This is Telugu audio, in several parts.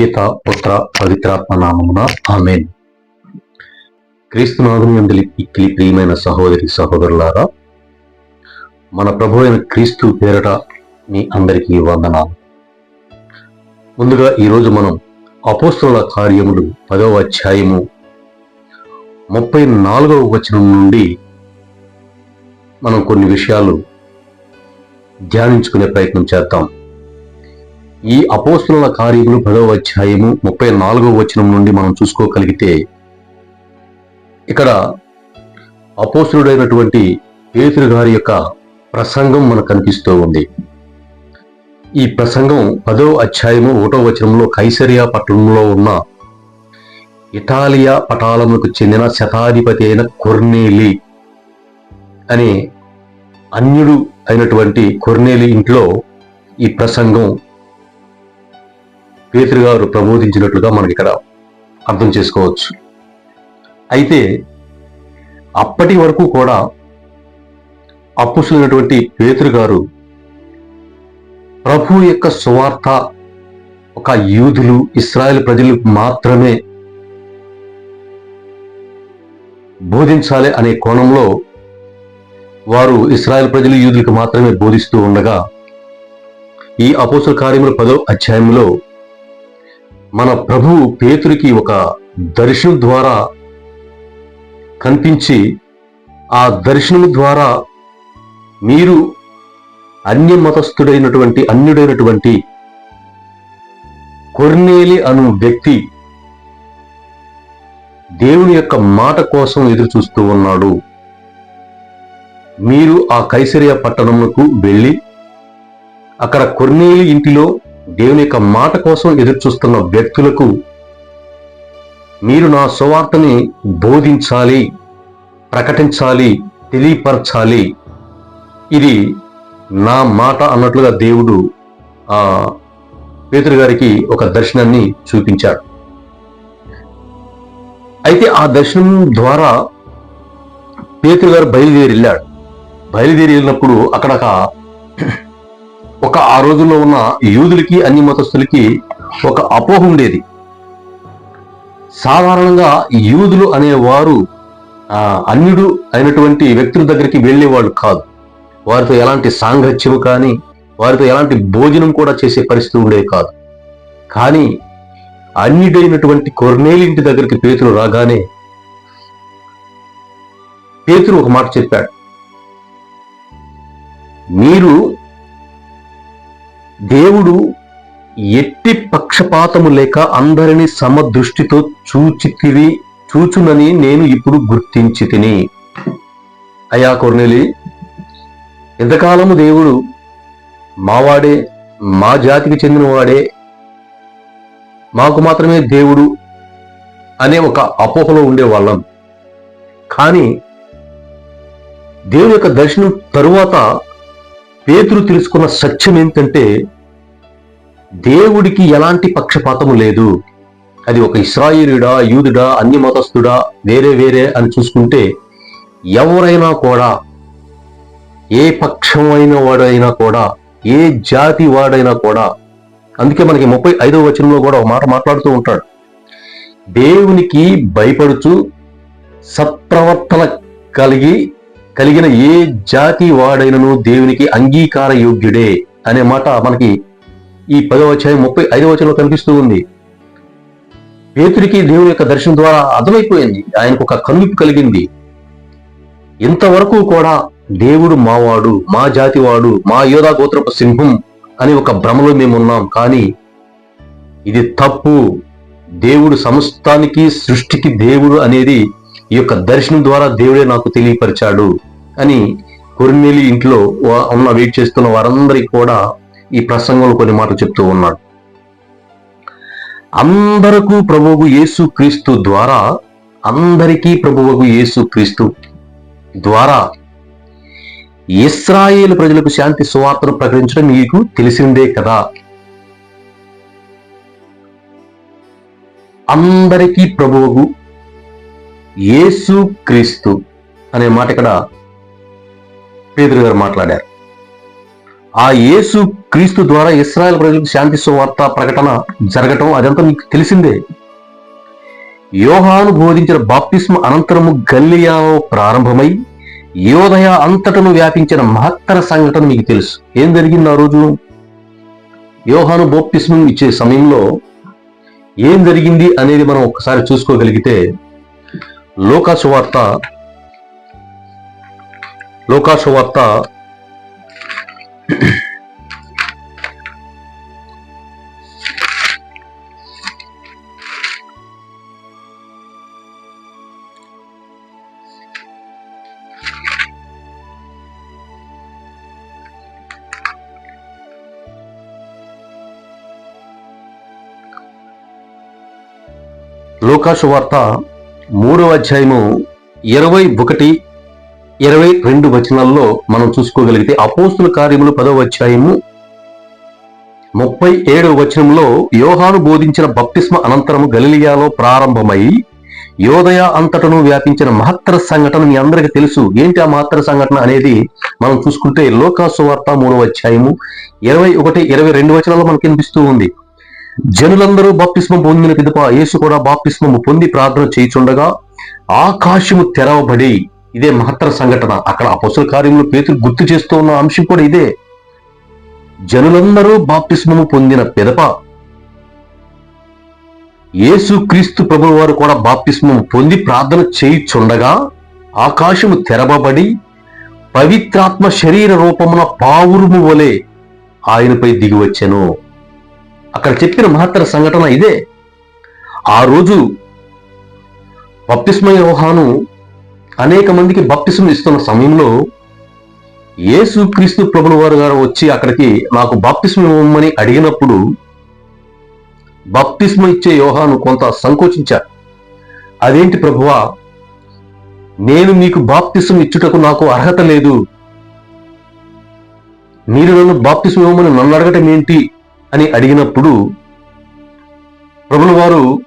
పిత పుత్ర పవిత్రాత్మ నామమున ఆమెన్. క్రీస్తునాథుని అందలి ఇక్కిలి ప్రియమైన సహోదరి సహోదరులారా మన ప్రభు అయిన క్రీస్తు పేరట మీ అందరికీ వందనాలు. ముందుగా ఈరోజు మనం అపోస్తుల కార్యములు పదవ అధ్యాయము ముప్పై నాలుగవ వచనం నుండి మనం కొన్ని విషయాలు ధ్యానించుకునే ప్రయత్నం చేద్దాం. ఈ అపోస్తుల కార్యములు పదవ అధ్యాయము ముప్పై నాలుగవ వచనం నుండి మనం చూసుకోగలిగితే ఇక్కడ అపోస్తుడైనటువంటి పేతురు గారి యొక్క ప్రసంగం మనకు కనిపిస్తూ ఉంది. ఈ ప్రసంగం పదో అధ్యాయము ఒకటో వచనంలో కైసరియా పట్టణంలో ఉన్న ఇటాలియా పటాలములకు చెందిన శతాధిపతి అయిన కొర్నేలి అనే అన్యుడు అయినటువంటి కొర్నేలి ఇంట్లో ఈ ప్రసంగం పేతురు గారు ప్రబోధించినట్లుగా మనకి ఇక్కడ అర్థం చేసుకోవచ్చు. అయితే అప్పటి వరకు కూడా అప్పుసులైనటువంటి పేతురు గారు ప్రభు యొక్క సువార్త ఒక యూదులు ఇస్రాయల్ ప్రజలు మాత్రమే బోధించాలి అనే కోణంలో వారు ఇస్రాయల్ ప్రజలు యూదులకు మాత్రమే బోధిస్తూ ఉండగా ఈ అపోసల కార్యముల పదో అధ్యాయంలో మన ప్రభు పేతురికి ఒక దర్శనం ద్వారా కనిపించి ఆ దర్శనం ద్వారా మీరు అన్య మతస్థుడైనటువంటి అన్యుడైనటువంటి కొర్నేలి అను వ్యక్తి దేవుని యొక్క మాట కోసం ఎదురు చూస్తూ ఉన్నాడు. మీరు ఆ కైసరియ పట్టణముకు వెళ్ళి అక్కడ కొర్నేలి ఇంటిలో దేవుని యొక్క మాట కోసం ఎదురు చూస్తున్న వ్యక్తులకు మీరు నా సువార్తని బోధించాలి ప్రకటించాలి తెలియపరచాలి. ఇది నా మాట అన్నట్లుగా దేవుడు ఆ పేతురు గారికి ఒక దర్శనాన్ని చూపించాడు. అయితే ఆ దర్శనం ద్వారా పేతురు గారు బయలుదేరి వెళ్ళాడు. బయలుదేరి వెళ్ళినప్పుడు అక్కడ ఒక ఒక ఆ రోజుల్లో ఉన్న యూదులకి అన్ని మతస్థులకి ఒక అపోహ ఉండేది. సాధారణంగా యూదులు అనేవారు అన్యుడు అయినటువంటి వ్యక్తుల దగ్గరికి వెళ్ళేవాళ్ళు కాదు. వారితో ఎలాంటి సాంగత్యం కానీ వారితో ఎలాంటి భోజనం కూడా చేసే పరిస్థితి ఉండేది కాదు. కానీ అన్యుడైనటువంటి కొర్నేలింటి దగ్గరికి పేతులు రాగానే పేతులు ఒక మాట చెప్పాడు. మీరు దేవుడు ఎట్టి పక్షపాతము లేక అందరిని సమదృష్టితో చూచితివి చూచునని నేను ఇప్పుడు గుర్తించి తిని అయ్యా కొర్నెలి ఎంతకాలము దేవుడు మావాడే మా జాతికి చెందినవాడే మాకు మాత్రమే దేవుడు అనే ఒక అపోహలో ఉండేవాళ్ళం. కానీ దేవుని యొక్క దర్శనం తరువాత పేతురు తెలుసుకున్న సత్యం ఏంటంటే దేవుడికి ఎలాంటి పక్షపాతము లేదు. అది ఒక ఇస్రాయిలుడా యూదుడా అన్ని మతస్థుడా వేరే వేరే అని చూసుకుంటే ఎవరైనా కూడా ఏ పక్షమైన వాడైనా కూడా ఏ జాతి వాడైనా కూడా అందుకే మనకి ముప్పై ఐదవ వచనంలో కూడా ఒక మాట మాట్లాడుతూ ఉంటాడు. దేవునికి భయపడుచు సత్ప్రవర్తన కలిగి కలిగిన ఏ జాతి వాడైనను దేవునికి అంగీకార యోగ్యుడే అనే మాట మనకి ఈ పదవ అధ్యాయం ముప్పై ఐదవ వచనంలో కనిపిస్తూ ఉంది. పేతుడికి దేవుని యొక్క దర్శనం ద్వారా అర్థమైపోయింది. ఆయనకు ఒక కనువిప్పు కలిగింది. ఇంతవరకు కూడా దేవుడు మావాడు మా జాతివాడు మా యోధా గోత్రపు సింహం అని ఒక భ్రమలో మేము ఉన్నాం కానీ ఇది తప్పు. దేవుడు సమస్తానికి సృష్టికి దేవుడు అనేది ఈ యొక్క దర్శనం ద్వారా దేవుడే నాకు తెలియపరిచాడు. అని కొరినేలి ఇంట్లో ఉన్న వెయిట్ చేస్తున్న వారందరికీ కూడా ఈ ప్రసంగంలో కొన్ని మాటలు చెప్తూ ఉన్నాడు. అందరకు ప్రభువు యేసు క్రీస్తు ద్వారా అందరికీ ప్రభువుకు యేసు క్రీస్తు ద్వారా ఇస్రాయేల్ ప్రజలకు శాంతి సువార్తను ప్రకటించడం మీకు తెలిసిందే కదా. అందరికీ ప్రభువుకు యేసు క్రీస్తు అనే మాట ఇక్కడ పేదరు గారు మాట్లాడారు. ఆ యేసు క్రీస్తు ద్వారా ఇస్రాయల్ ప్రజలకు శాంతి సువార్త ప్రకటన జరగటం అదంతా మీకు తెలిసిందే. యోహాను బోధించిన బాప్తిస్మ అనంతరము గల్లియాలో ప్రారంభమై యోదయ అంతటను వ్యాపించిన మహత్తర సంఘటన మీకు తెలుసు. ఏం జరిగింది ఆ రోజు? యోహాను బాప్తిస్మం ఇచ్చే సమయంలో ఏం జరిగింది అనేది మనం ఒకసారి చూసుకోగలిగితే లోకాసు వార్త లోకాసు వార్త లోకాసు వార్త మూడవ అధ్యాయము ఇరవై ఒకటి ఇరవై రెండు వచనాల్లో మనం చూసుకోగలిగితే అపోస్తుల కార్యములు పదవ అధ్యాయము ముప్పై ఏడవ వచనంలో యోహాను బోధించిన బప్తిస్మ అనంతరము గలిలియాలో ప్రారంభమై యోదయ అంతటను వ్యాపించిన మహత్తర సంఘటన మీ అందరికీ తెలుసు. ఏంటి ఆ మహత్తర సంఘటన అనేది? మనం చూసుకుంటే లోకాసు వార్త మూడవ అధ్యాయము ఇరవై ఒకటి ఇరవై రెండు వచనాల్లో మనకి కనిపిస్తూ ఉంది. జనులందరూ బాప్తిస్మం పొందిన పిదప యేసు కూడా బాప్తిస్మము పొంది ప్రార్థన చేయుచుండగా ఆకాశము తెరవబడి ఇదే మహత్తర సంఘటన. అక్కడ అపసుల కార్యంలో పేతులు గుర్తు చేస్తూ ఉన్న అంశం కూడా ఇదే. జనులందరూ బాప్తిస్మము పొందిన పిదప. యేసు క్రీస్తు ప్రభు వారు కూడా బాప్తిస్మము పొంది ప్రార్థన చేయుచుండగా ఆకాశము తెరవబడి పవిత్రాత్మ శరీర రూపమున పావురుము వలె ఆయనపై దిగివచ్చెను. అక్కడ చెప్పిన మహత్తర సంఘటన ఇదే. ఆ రోజు బప్తిస్మ యోహాను అనేక మందికి బప్టిసం ఇస్తున్న సమయంలో యేసు క్రీస్తు ప్రభుల వారు గారు వచ్చి అక్కడికి నాకు బాప్తిస్మ ఇవ్వమని అడిగినప్పుడు బాప్తిస్మ ఇచ్చే యోహాను కొంత సంకోచించారు. అదేంటి ప్రభువా? నేను మీకు బాప్తిసం ఇచ్చుటకు నాకు అర్హత లేదు. మీరు నన్ను బాప్తిసం ఇవ్వమని నన్ను అడగటం ఏంటి? అని అడిగినప్పుడు ప్రభుల వారు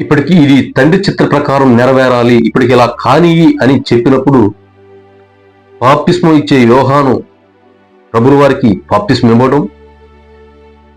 ఇప్పటికీ ఇది తండ్రి చిత్ర ప్రకారం నెరవేరాలి ఇప్పటికి ఇలా కానీ అని చెప్పినప్పుడు బాప్తిస్మం ఇచ్చే యోహాను ప్రభుల వారికి బాప్తిస్మం ఇవ్వడం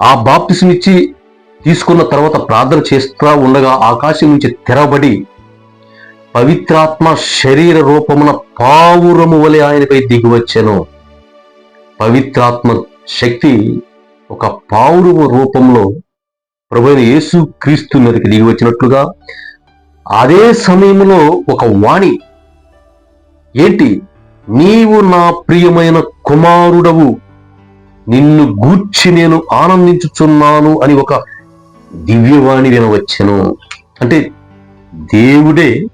ఆ బాప్తిస్మ ఇచ్చి తీసుకున్న తర్వాత ప్రార్థన చేస్తూ ఉండగా ఆకాశం నుంచి తెరబడి పవిత్రాత్మ శరీర రూపమున పావురము వలె ఆయనపై దిగివచ్చెను. పవిత్రాత్మ శక్తి ఒక పావురము రూపంలో ప్రభు యేసు క్రీస్తు మీదకి దిగి వచ్చినట్లుగా అదే సమయంలో ఒక వాణి ఏంటి? నీవు నా ప్రియమైన కుమారుడవు నిన్ను గూర్చి నేను ఆనందించుచున్నాను అని ఒక దివ్యవాణి వినవచ్చెను. అంటే దేవుడే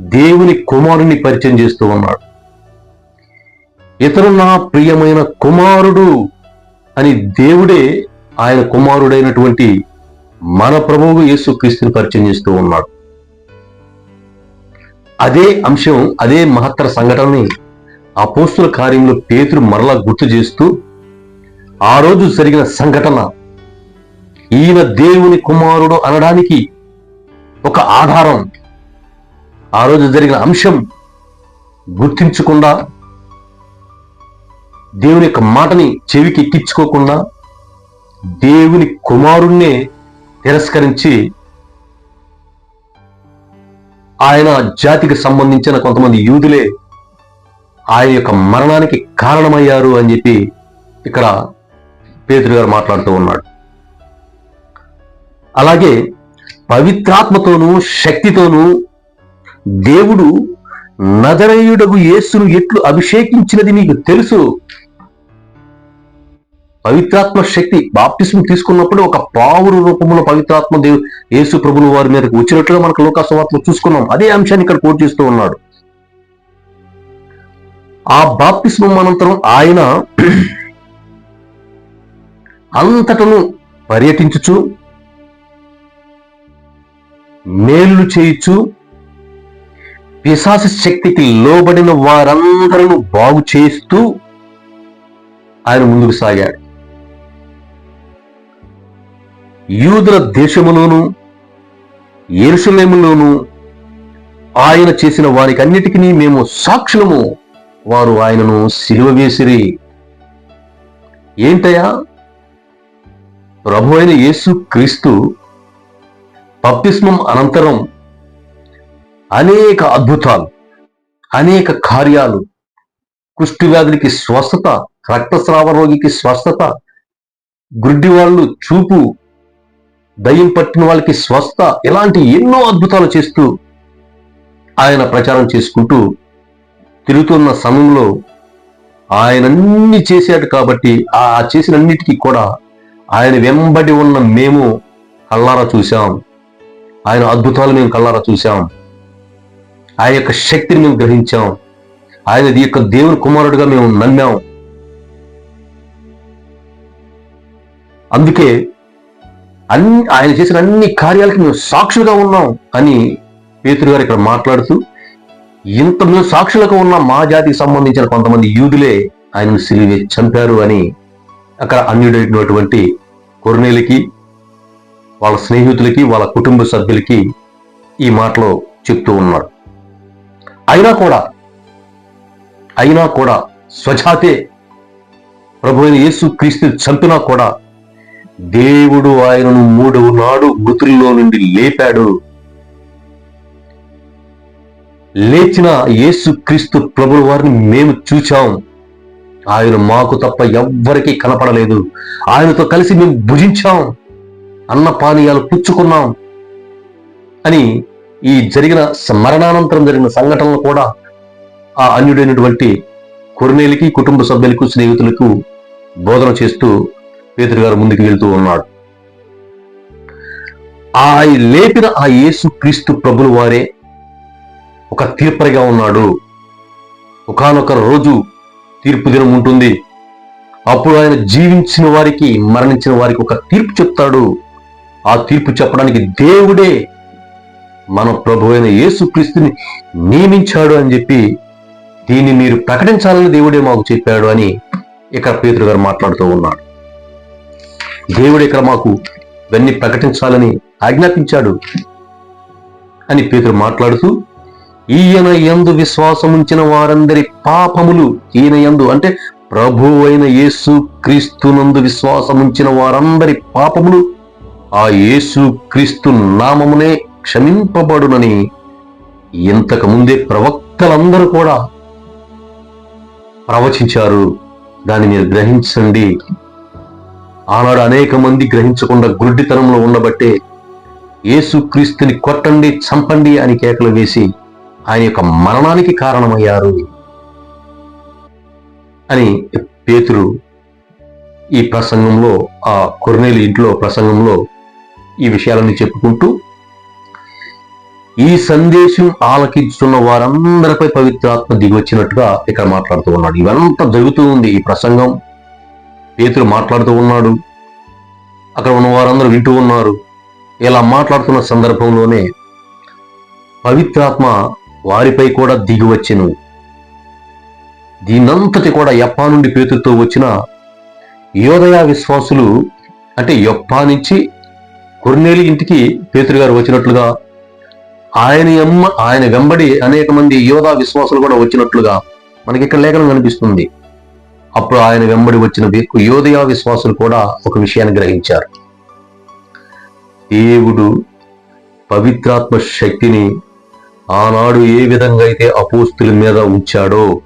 దేవుని కుమారుని పరిచయం చేస్తూ ఉన్నాడు. ఇతను నా ప్రియమైన కుమారుడు అని దేవుడే ఆయన కుమారుడైనటువంటి మన ప్రభువు యేసు క్రీస్తుని పరిచయం చేస్తూ ఉన్నాడు. అదే అంశం అదే మహత్తర సంఘటనని అపోస్తుల కార్యంలో పేతురు మరలా గుర్తు చేస్తూ ఆ రోజు జరిగిన సంఘటన ఈయన దేవుని కుమారుడు అనడానికి ఒక ఆధారం. ఆ రోజు జరిగిన అంశం గుర్తించకుండా దేవుని యొక్క మాటని చెవికి ఎక్కించుకోకుండా దేవుని కుమారుణ్ణే తిరస్కరించి ఆయన జాతికి సంబంధించిన కొంతమంది యూదులే ఆయన యొక్క మరణానికి కారణమయ్యారు అని చెప్పి ఇక్కడ పేదరు గారు మాట్లాడుతూ ఉన్నాడు. అలాగే పవిత్రాత్మతోనూ శక్తితోనూ దేవుడు నదరయుడగు యేసును ఎట్లు అభిషేకించినది మీకు తెలుసు? పవిత్రాత్మ శక్తి బాప్తిస్మ తీసుకున్నప్పుడు ఒక పావురు రూపంలో పవిత్రాత్మ దేవు యేసు ప్రభులు వారి మీదకి వచ్చినట్లుగా మనకు లోకాసవార్తలో చూసుకున్నాం. అదే అంశాన్ని ఇక్కడ కోట్ చేస్తూ ఉన్నాడు. ఆ బాప్తిస్మం అనంతరం ఆయన అంతటను పర్యటించుచు మేలు చేయుచు పిశాసి శక్తికి లోబడిన వారందరూ బాగు చేస్తూ ఆయన ముందుకు సాగాడు. యూదుల దేశములోను ఎరుసలేములోను ఆయన చేసిన వారికి అన్నిటికీ మేము సాక్షులము వారు ఆయనను సిలువ వేసిరి. ఏంటయ్యా? ప్రభు అయిన యేసు క్రీస్తు బప్తిస్మం అనంతరం అనేక అద్భుతాలు అనేక కార్యాలు కుష్టి వ్యాధులకి స్వస్థత రక్తస్రావ రోగికి స్వస్థత గుడ్డి వాళ్ళు చూపు దయ్యం పట్టిన వాళ్ళకి స్వస్థ ఇలాంటి ఎన్నో అద్భుతాలు చేస్తూ ఆయన ప్రచారం చేసుకుంటూ తిరుగుతున్న సమయంలో ఆయన అన్ని చేశాడు కాబట్టి ఆ చేసినన్నిటికీ కూడా ఆయన వెంబడి ఉన్న మేము కల్లారా చూశాం. ఆయన అద్భుతాలు మేము కల్లారా చూశాం. ఆయన యొక్క శక్తిని మేము గ్రహించాం. ఆయన ఈ యొక్క దేవుని కుమారుడిగా మేము నమ్మాం. అందుకే అన్ని ఆయన చేసిన అన్ని కార్యాలకి మేము సాక్షులుగా ఉన్నాం అని పేతురు గారు ఇక్కడ మాట్లాడుతూ ఇంత మేము సాక్షులుగా ఉన్న మా జాతికి సంబంధించిన కొంతమంది యూదులే ఆయనను సిలివే చంపారు అని అక్కడ అన్యుడైనటువంటి కొరనేలకి వాళ్ళ స్నేహితులకి వాళ్ళ కుటుంబ సభ్యులకి ఈ మాటలో చెప్తూ ఉన్నారు. అయినా కూడా అయినా కూడా స్వజాతే ప్రభు అయిన యేసు క్రీస్తు చంపినా కూడా దేవుడు ఆయనను మూడవ నాడు మృతుల్లో నుండి లేపాడు. లేచిన యేసు క్రీస్తు ప్రభుల వారిని మేము చూచాం. ఆయన మాకు తప్ప ఎవ్వరికీ కనపడలేదు. ఆయనతో కలిసి మేము భుజించాం. అన్న పానీయాలు పుచ్చుకున్నాం అని ఈ జరిగిన మరణానంతరం జరిగిన సంఘటనలు కూడా ఆ అన్యుడైనటువంటి కొరనేలికి కుటుంబ సభ్యులకు స్నేహితులకు బోధన చేస్తూ పేతురు గారు ముందుకు వెళ్తూ ఉన్నాడు. ఆ లేపిన ఆ యేసు క్రీస్తు ప్రభుల వారే ఒక తీర్పరిగా ఉన్నాడు. ఒకనొక రోజు తీర్పు దినం ఉంటుంది. అప్పుడు ఆయన జీవించిన వారికి మరణించిన వారికి ఒక తీర్పు చెప్తాడు. ఆ తీర్పు చెప్పడానికి దేవుడే మన ప్రభు అయిన యేసుక్రీస్తుని నియమించాడు అని చెప్పి దీన్ని మీరు ప్రకటించాలని దేవుడే మాకు చెప్పాడు అని ఇక్కడ పేతురు గారు మాట్లాడుతూ ఉన్నాడు. దేవుడు ఇక్కడ మాకు ఇవన్నీ ప్రకటించాలని ఆజ్ఞాపించాడు అని పేతురు మాట్లాడుతూ ఈయన యందు విశ్వాసముంచిన వారందరి పాపములు ఈయన యందు అంటే ప్రభు అయిన యేసు క్రీస్తునందు విశ్వాసముంచిన వారందరి పాపములు ఆ యేసు క్రీస్తు నామమునే క్షమింపబడునని ఇంతకు ముందే ప్రవక్తలందరూ కూడా ప్రవచించారు. దాన్ని మీరు గ్రహించండి. ఆనాడు అనేక మంది గ్రహించకుండా గుడ్డితనంలో ఉండబట్టే యేసుక్రీస్తుని కొట్టండి చంపండి అని కేకలు వేసి ఆయన యొక్క మరణానికి కారణమయ్యారు అని పేతురు ఈ ప్రసంగంలో ఆ కొరనేలు ఇంట్లో ప్రసంగంలో ఈ విషయాలన్నీ చెప్పుకుంటూ ఈ సందేశం ఆలకించుతున్న వారందరిపై పవిత్రాత్మ దిగి వచ్చినట్టుగా ఇక్కడ మాట్లాడుతూ ఉన్నాడు. ఇవంతా జరుగుతూ ఉంది ఈ ప్రసంగం. పేతులు మాట్లాడుతూ ఉన్నాడు. అక్కడ ఉన్న వారందరూ వింటూ ఉన్నారు. ఇలా మాట్లాడుతున్న సందర్భంలోనే పవిత్రాత్మ వారిపై కూడా దిగి వచ్చెను. దీనంతటి కూడా యప్పా నుండి పేతులతో వచ్చిన యోదయ విశ్వాసులు అంటే యప్పా నుంచి కొర్నేలి ఇంటికి పేతురు గారు వచ్చినట్లుగా ఆయన అమ్మ ఆయన వెంబడి అనేక మంది యోధా విశ్వాసులు కూడా వచ్చినట్లుగా మనకి ఇక్కడ లేఖనం కనిపిస్తుంది. అప్పుడు ఆయన వెంబడి వచ్చిన యోధయా విశ్వాసులు కూడా ఒక విషయాన్ని గ్రహించారు. దేవుడు పవిత్రాత్మ శక్తిని ఆనాడు ఏ విధంగా అయితే అపోస్తుల మీద ఉంచాడో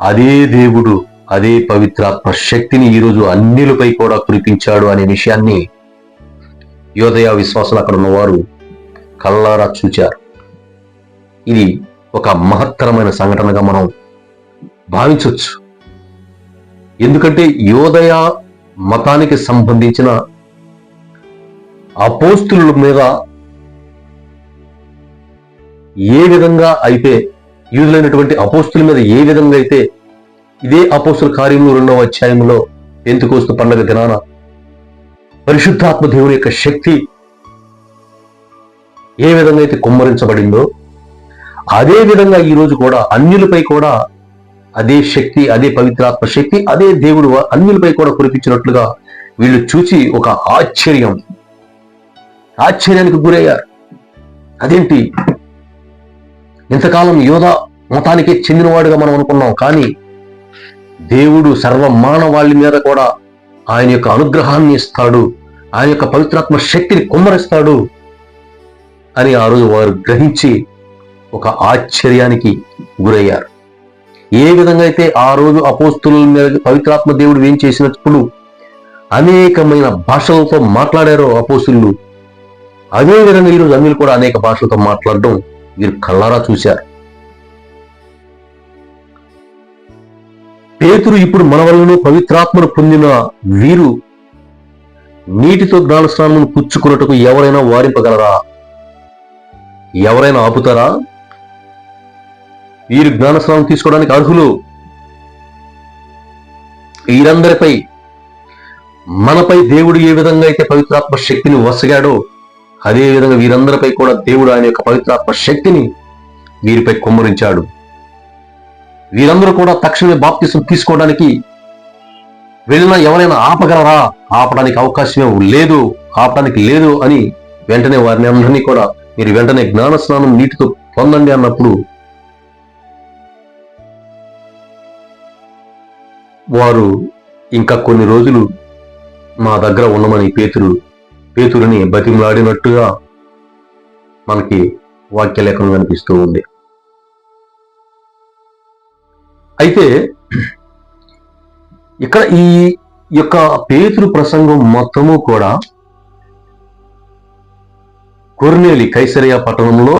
అదే దేవుడు అదే పవిత్రాత్మ శక్తిని ఈరోజు అన్నిలపై కూడా కురిపించాడు అనే విషయాన్ని యోదయ విశ్వాసులు అక్కడ ఉన్నవారు కల్లారా చూచారు. ఇది ఒక మహత్తరమైన సంఘటనగా మనం భావించవచ్చు ఎందుకంటే యోదయ మతానికి సంబంధించిన అపోస్తుల మీద ఏ విధంగా అయితే యూదులైనటువంటి అపోస్తుల మీద ఏ విధంగా అయితే ఇదే అపోస్తుల కార్యములు రెండవ అధ్యాయంలో ఎంతుకోస్తు పండగ దినాన పరిశుద్ధాత్మ దేవుని యొక్క శక్తి ఏ విధంగా అయితే కుమ్మరించబడిందో అదే విధంగా ఈ రోజు కూడా అన్యులపై కూడా అదే శక్తి అదే పవిత్రాత్మ శక్తి అదే దేవుడు అన్యులపై కూడా కురిపించినట్లుగా వీళ్ళు చూచి ఒక ఆశ్చర్యం. ఆశ్చర్యానికి గురయ్యారు. అదేంటి? ఇంతకాలం యోధ మతానికి చెందినవాడుగా మనం అనుకున్నాం కానీ దేవుడు సర్వ మానవాళి మీద కూడా ఆయన యొక్క అనుగ్రహాన్ని ఇస్తాడు ఆయన యొక్క పవిత్రాత్మ శక్తిని కుమ్మరిస్తాడు అని ఆ రోజు వారు గ్రహించి ఒక ఆశ్చర్యానికి గురయ్యారు. ఏ విధంగా అయితే ఆ రోజు అపోస్తుల మీద పవిత్రాత్మ దేవుడు ఏం చేసినప్పుడు అనేకమైన భాషలతో మాట్లాడారో అపోస్తులు అదే విధంగా ఈరోజు అన్యులు కూడా అనేక భాషలతో మాట్లాడడం వీరు కళ్ళారా చూశారు. పేతురు ఇప్పుడు మన వలన పవిత్రాత్మను పొందిన వీరు నీటితో జ్ఞాన పుచ్చుకున్నట్టుకు ఎవరైనా వారింపగలరా? ఎవరైనా ఆపుతారా? వీరు జ్ఞానస్నానం తీసుకోవడానికి అర్హులు. వీరందరిపై మనపై దేవుడు ఏ విధంగా అయితే పవిత్రాత్మ శక్తిని వసగాడో అదే విధంగా వీరందరిపై కూడా దేవుడు ఆయన యొక్క పవిత్రాత్మ శక్తిని వీరిపై కుమ్మరించాడు. వీరందరూ కూడా తక్షణమే బాప్తిసం తీసుకోవడానికి వెళ్ళినా ఎవరైనా ఆపగలరా? ఆపడానికి అవకాశమే లేదు ఆపడానికి లేదు అని వెంటనే వారిని అందరినీ కూడా మీరు వెంటనే జ్ఞాన స్నానం నీటితో పొందండి అన్నప్పుడు వారు ఇంకా కొన్ని రోజులు మా దగ్గర ఉండమని పేతురు పేతురుని బతిమలాడినట్టుగా మనకి వాక్యలేఖనం కనిపిస్తూ ఉంది. అయితే ఇక్కడ ఈ యొక్క పేతురు ప్రసంగం మొత్తము కూడా కొర్నేలి కైసరియా పట్టణంలో